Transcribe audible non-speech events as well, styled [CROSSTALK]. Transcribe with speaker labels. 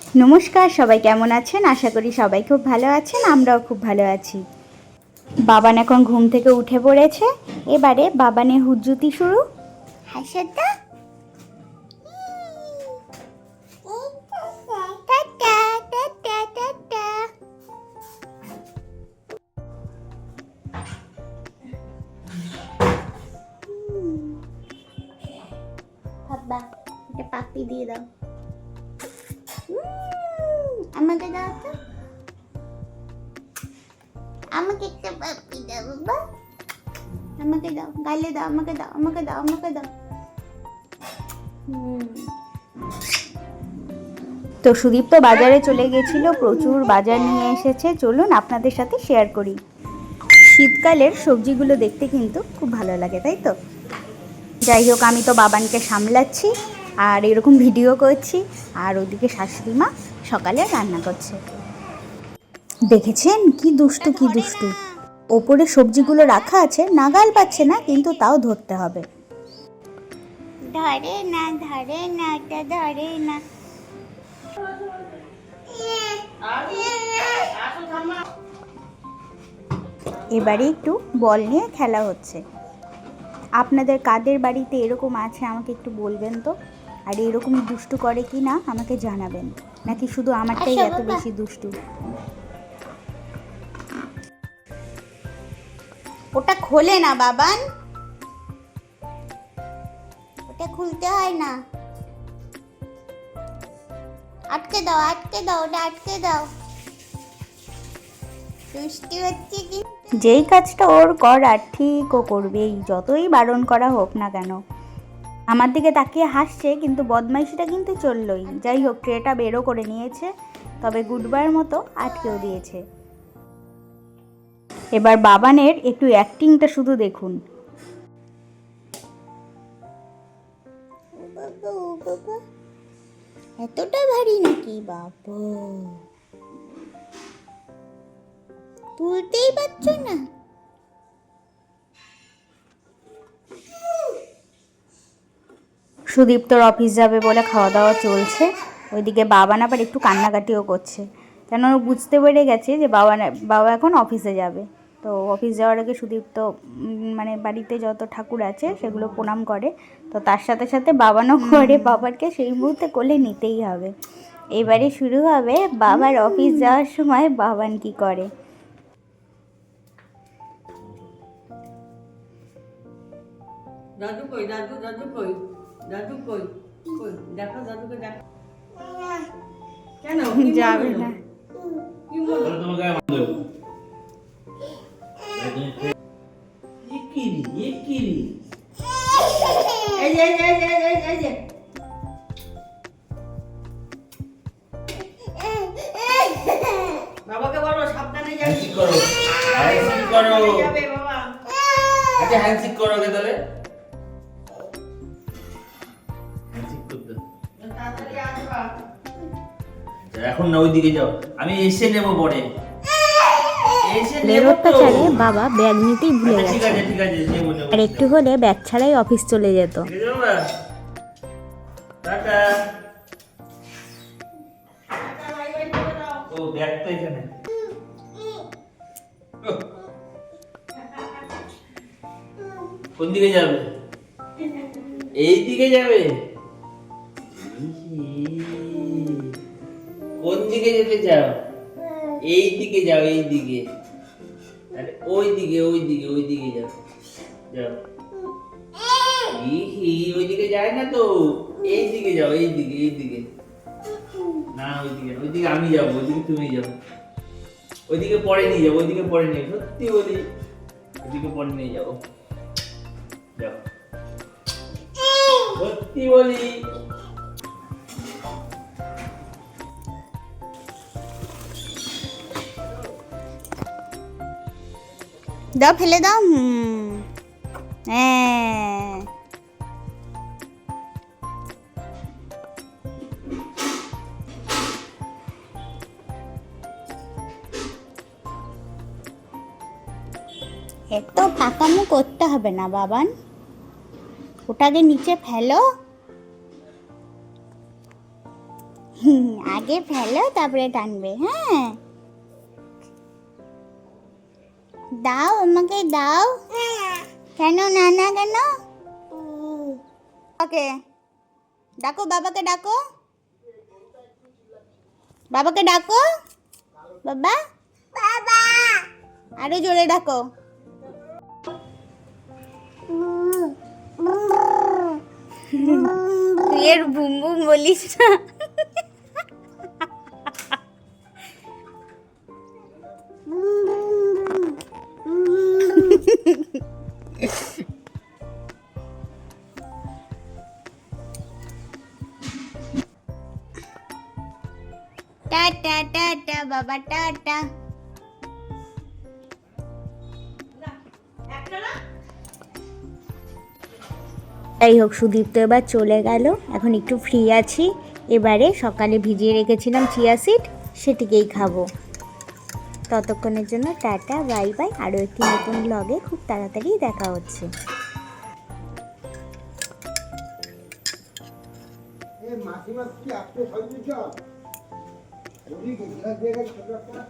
Speaker 1: নমস্কার সবাই কেমন আছেন? আশা করি সবাই খুব ভালো আছেন আমরাও খুব ভালো আছি। বাবান এখন ঘুম থেকে উঠে পড়েছে। এবারে বাবানে হুজ্জুতি শুরু। পাপি দিয়ে দাও। আমাকে দাও তো। আমাকে একটা দাও, বাবা। আমাকে দাও, গালে দাও, আমাকে দাও আমাকে দাও আমাকে দাও। তো সুদীপ তো বাজারে চলে গেছিল, প্রচুর বাজার নিয়ে এসেছে। চলুন আপনাদের সাথে শেয়ার করি। শীতকালের সবজিগুলো দেখতে কিন্তু খুব ভালো লাগে, তাই তো? যাই হোক, আমি তো বাবানকে সামলাচ্ছি আর এরকম ভিডিও করছি। আর ওদিকে শাশুড়ি মা সকালে রান্না করছে। দেখেছেন কি দুষ্টু কি দুষ্টু? ওপরে সবজিগুলো রাখা আছে নাগাল পাচ্ছে না কিন্তু তাও ধরতে হবে। ধরে না ধরে না এটা ধরে না। এবারে একটু বল নিয়ে খেলা হচ্ছে। আপনাদের কাদের বাড়িতে এরকম আছে আমাকে একটু বলবেন তো? আর এরকম দুষ্টু করে কি না আমাকে জানাবেন। নাকি শুধু আমারটাই এত বেশি দুষ্টু? ওটা খোলে না বাবান। ওটা খুলতে হয় না। আটকে দাও আটকে দাও ওটা আটকে দাও। দুষ্টি হচ্ছে কি যেই কাজটা ওর করার ঠিক ও করবেই যতই বারণ করা হোক না কেন। আমার দিকে তাকিয়ে হাসছে, কিন্তু বদমাইশিটা কিন্তু চললই। যাই হোক, ট্রেটা বেরো করে নিয়েছে, তবে গুডবার মতো আটকেও দিয়েছে। এবার বাবানের একটু অ্যাক্টিংটা শুধু দেখুন। এতটা ভারী নাকি? বাবা। তুলতেই পারছ না। সুদীপ তোর অফিস যাবে বলে খাওয়া দাওয়া চলছে। ওইদিকে বাবান আবার একটু কান্নাকাটিও করছে। কেন বুঝতে পেরে গেছে যে বাবা বাবা এখন অফিসে যাবে। তো অফিস যাওয়ার আগে সুদীপ্ত মানে বাড়িতে যত ঠাকুর আছে সেগুলো প্রণাম করে। তো তার সাথে সাথে বাবানও করে। বাবারকে সেই মুহূর্তে কোলে নিতেই হবে। এবারে শুরু হবে বাবার অফিস যাওয়ার সময় বাবান কি করে।
Speaker 2: দাদু কই, দাদু দাদু কই? দাদু কই? কই? দেখো দাদুকে দেখো। কেন? [LAUGHS]
Speaker 1: যাবে না।
Speaker 2: কি?
Speaker 3: তোমাকে
Speaker 2: কি কি? এই যে, এই যে, এই যে, এই যে, বাবাকে বলো সাবধানে যাবি।
Speaker 3: কি করো? হ্যান্ডশেক করো? এখন না ওইদিকে যাও। আমি এসে নেব পরে।
Speaker 1: অত্যাচারে বাবা ব্যাগ নিতেই ভুলে
Speaker 3: আচ্ছা,
Speaker 1: গেছে। আর একটু হলে ব্যাগ ছাড়াই অফিস চলে যেত।
Speaker 3: কোন দিকে যাবে? এই দিকে যাবে? কোন দিকে যেতে চাও? এই দিকে যাও এই দিকে। আরে ওই দিকে ওই দিকে ওই দিকে যাও। যাও। ওই দিকে যায় না তো? এই দিকে যাও এই দিকে এই দিকে। না ওইদিকে না, ওইদিকে আমি যাব ওইদিকে তুমি যাব ওইদিকে পরে নিয়ে যাব ওইদিকে পরে নিয়ে সত্যি বলি ওইদিকে পরে নিয়ে যাব। যাও। সত্যি বলি
Speaker 1: দাও, ফেলে দাও। হ্যাঁ। এত পাকামো করতে হবে না, বাবান। ওটাকে নিচে ফেলো। আগে
Speaker 4: ফেলো, তারপরে টানবে। হ্যাঁ। দাও, আমাকে দাও। কেন না না কেন? ওকে। ডাকো, বাবাকে ডাকো। বাবাকে ডাকো। বাবা বাবা। আরও জোরে ডাকো। তুই এর বুম বুম বলিস না। টাটা টাটা বাবা টাটা যাই হোক, সুদীপ তো এবার চলে গেল। এখন একটু ফ্রি আছি। এবারে সকালে ভিজিয়ে রেখেছিলাম চিয়া সিড সেটিকেই খাব। ততক্ষণের জন্য টাটা বাই বাই আরও একটি নতুন ব্লগে খুব তাড়াতাড়ি দেখা হচ্ছে।
Speaker 5: কি আপনি সবজি চাও ওদিকে ঘিলা দিয়ে গেছে ছোট একটা